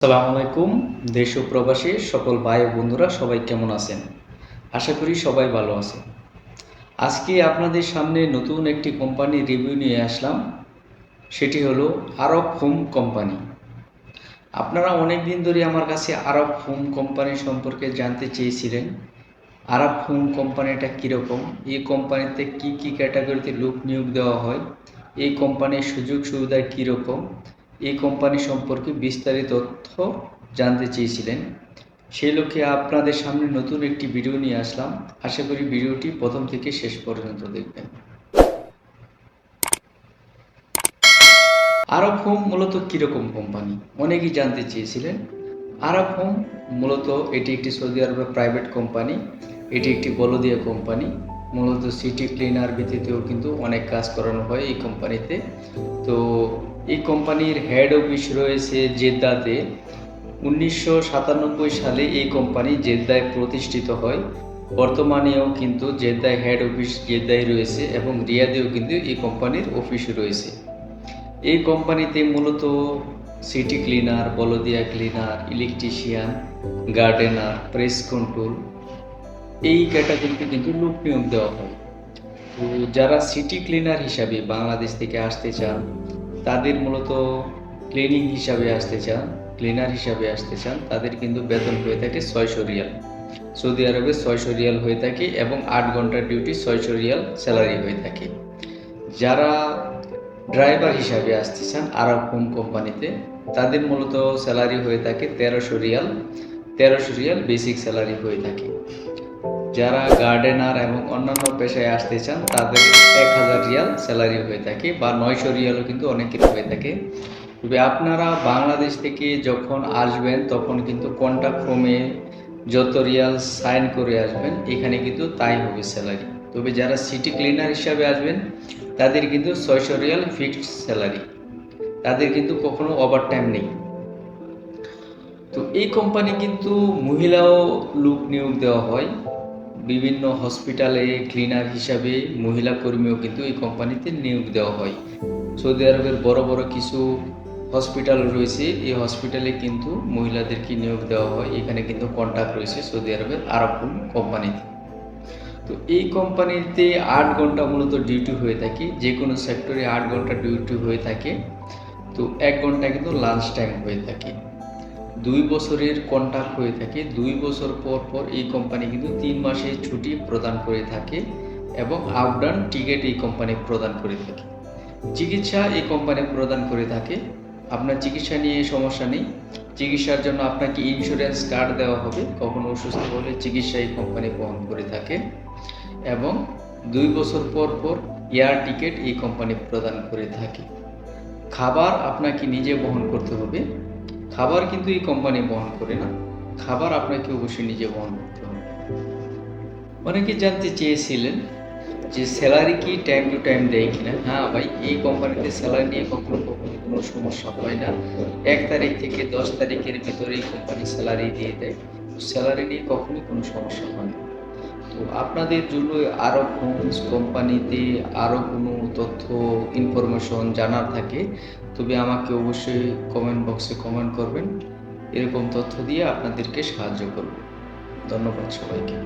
সালাম আলাইকুম, দেশ ও প্রবাসী, সকল ভাই বন্ধুরা, সবাই কেমন আছেন? আশা করি সবাই ভালো আছেন। আজকে আপনাদের সামনে নতুন একটি কোম্পানির রিভিউ নিয়ে আসলাম। সেটি হলো আরব হোম কোম্পানি আপনারা অনেক দিন ধরে আমার কাছে আরব হোম কোম্পানি সম্পর্কে জানতে চেয়েছিলেন। আরব হোম কোম্পানিটা কীরকম? এই কোম্পানিতে কি কি ক্যাটাগরিতে লোক নিয়োগ দেওয়া হয়? এই কোম্পানির সুযোগ সুবিধা কীরকম? এই কোম্পানি সম্পর্কে বিস্তারিত তথ্য জানতে চেয়েছিলেন। সেই লক্ষ্যে আপনাদের সামনে নতুন একটি ভিডিও নিয়ে আসলাম। আশা করি ভিডিওটি প্রথম থেকে শেষ পর্যন্ত দেখবেন। আরব হোম মূলত কীরকম কোম্পানি? অনেকেই জানতে চেয়েছিলেন। আরব হোম মূলত এটি একটি সৌদি আরবের প্রাইভেট কোম্পানি এটি একটি বলদিয়া কোম্পানি মূলত সিটি ক্লিনার ভিত্তিতেও কিন্তু অনেক কাজ করানো হয় এই কোম্পানিতে তো এই কোম্পানির হেড অফিস রয়েছে জেদ্দাতে। উনিশশো সাতানব্বই সালে এই কোম্পানি জেদ্দায় প্রতিষ্ঠিত হয়। বর্তমানেও কিন্তু জেদ্দায় হেড অফিস জেদ্দায় রয়েছে এবং রিয়াদেও কিন্তু এই কোম্পানির অফিস রয়েছে। এই কোম্পানিতে মূলত city cleaner Baldia cleaner electrician gardener press control এই ক্যাটাগরিতে কিন্তু লোক নিয়োগ দেওয়া হয়। তো যারা সিটি ক্লিনার হিসাবে বাংলাদেশ থেকে আসতে চান, তাদের মূলত ক্লিনিং হিসাবে আসতে চান, ক্লিনার হিসাবে আসতে চান, তাদের কিন্তু বেতন হয়ে থাকে ছয়শো রিয়াল। সৌদি আরবে ছয়শো রিয়াল হয়ে থাকে এবং আট ঘণ্টার ডিউটি ছয়শো রিয়াল স্যালারি হয়ে থাকে। যারা ড্রাইভার হিসাবে আসতে চান আরব হোম কোম্পানিতে, তাদের মূলত স্যালারি হয়ে থাকে তেরোশো রিয়াল। তেরোশো রিয়াল বেসিক স্যালারি হয়ে থাকে। যারা গার্ডেনার এবং অন্যান্য পেশায় আসতে চান, তাদের এক হাজার রিয়াল স্যালারি হয়ে থাকে বা নয়শো রিয়ালও কিন্তু অনেকের হয়ে থাকে। তবে আপনারা বাংলাদেশ থেকে যখন আসবেন, তখন কিন্তু কন্ট্যাক্ট ফর্মে যত রিয়াল সাইন করে আসবেন, এখানে কিন্তু তাই হবে স্যালারি তবে যারা সিটি ক্লিনার হিসাবে আসবেন, তাদের কিন্তু ছয়শো রিয়াল ফিক্সড স্যালারি তাদের কিন্তু কখনো ওভার টাইম নেই। তো এই কোম্পানি কিন্তু মহিলাও লোক নিয়োগ দেওয়া হয়। বিভিন্ন হসপিটালে ক্লিনার হিসাবে মহিলা কর্মীও কিন্তু এই কোম্পানিতে নিয়োগ দেওয়া হয়। সৌদি আরবের বড় বড় কিছু হসপিটাল রয়েছে, এই হসপিটালে কিন্তু মহিলাদেরকে নিয়োগ দেওয়া হয়। এখানে কিন্তু কন্ট্যাক্ট রয়েছে সৌদি আরবের আরব কোম্পানিতে তো এই কোম্পানিতে আট ঘণ্টা মূলত ডিউটি হয়ে থাকে, যে কোনো সেক্টরে আট ঘণ্টা ডিউটি হয়ে থাকে। তো এক ঘণ্টা কিন্তু লাঞ্চ টাইম হয়ে থাকে। দুই বছরের কন্ট্রাক্ট হয়ে থাকে। দুই বছর পর পর এই কোম্পানি কিন্তু তিন মাসের ছুটি প্রদান করে থাকে এবং আপ ডাউন টিকিট এই কোম্পানি প্রদান করে থাকে। চিকিৎসা এই কোম্পানি প্রদান করে থাকে। আপনার চিকিৎসা নিয়ে সমস্যা নেই। চিকিৎসার জন্য আপনাকে ইন্স্যুরেন্স কার্ড দেওয়া হবে। কখনো অসুস্থ হলে চিকিৎসা এই কোম্পানি বহন করে থাকে এবং দুই বছর পর পর এয়ার টিকিট এই কোম্পানি প্রদান করে থাকে। খাবার আপনাকে নিজে বহন করতে হবে। খাবার কিন্তু এই কোম্পানি বহন করে না। খাবার আপনাকে অবশ্যই নিজে বহন করতে হবে। অনেকে জানতে চেয়েছিলেন যে স্যালারি কি টাইম টু টাইম দেয় কিনা। হ্যাঁ ভাই, এই কোম্পানিতে স্যালারি নিয়ে কখনো কখনো কোনো সমস্যা হয় না। এক তারিখ থেকে দশ তারিখের ভিতরে এই কোম্পানি স্যালারি দিয়ে। দেয় স্যালারি নিয়ে কখনো কোনো সমস্যা হয় না। তো আপনাদের জন্য আরও হোমস কোম্পানিতে আরও কোনো তথ্য ইনফরমেশন জানার থাকে, তবে আমাকে অবশ্যই কমেন্ট বক্সে কমেন্ট করবেন। এরকম তথ্য দিয়ে আপনাদেরকে সাহায্য করব। ধন্যবাদ সবাইকে।